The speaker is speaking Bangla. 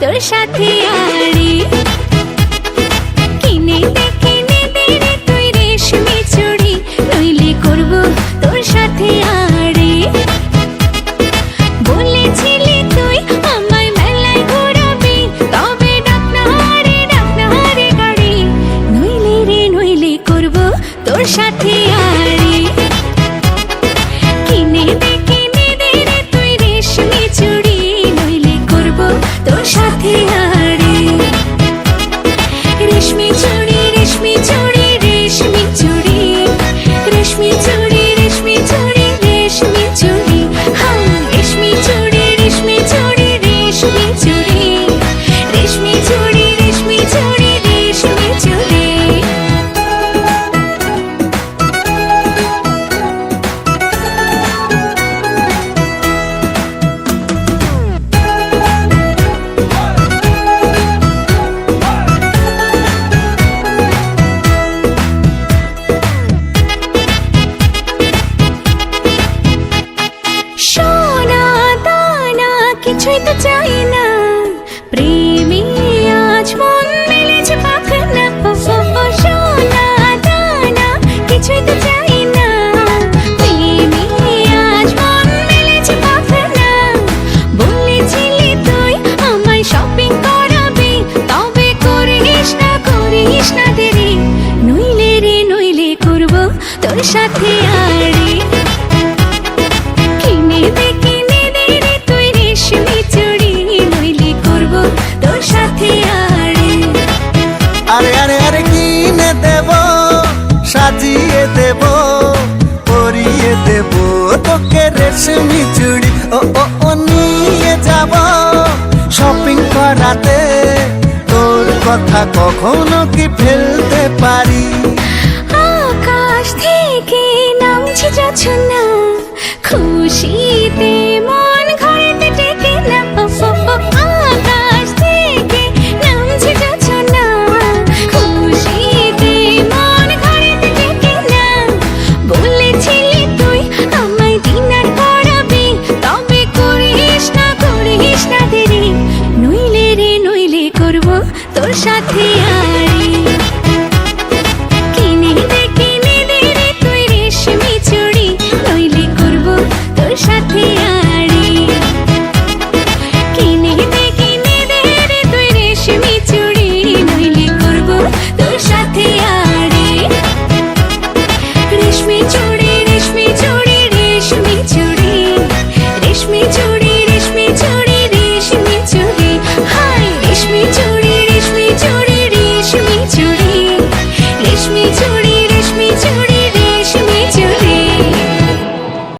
সাথে আড়ি কিনে দে কিনে দে রে তুই রেশমি চুড়ি নইলে করব তোর সাথে আড়ি বলেছিলি তুই আমায় মেলায় ঘোরাবি, তবে ডাক না রে ডাক রে গাড়ি। নইলে রে, নইলে করব তোর সাথে চুড়ি রেশমি কিছুই তো চাই না। প্রেমী আজ মন মেলেছে পাখনা সোনা দানা কিছুই তো চাই না। আমায় শপিং করাবি, তবে না না নইলে রে নইলে সাথে আরে আরে আরে কিনে দেব, সাজিয়ে দেব, পরিয়ে দেব। তোকে রেশমি চুড়ি, ও ও ও, নিয়ে যাব। শপিং করাতে তোর কথা কখনো কি ফেলতে পারি? আকাশ থেকে নামছে যাচ্ছে না খুশিতে মন তোর সাথে রেশমি চুড়ি রেশমি চুড়ি রেশমি চুড়ি রেশমি চুড়ি রেশমি চুড়ি রেশমি চুড়ি রেশমি চুড়ি।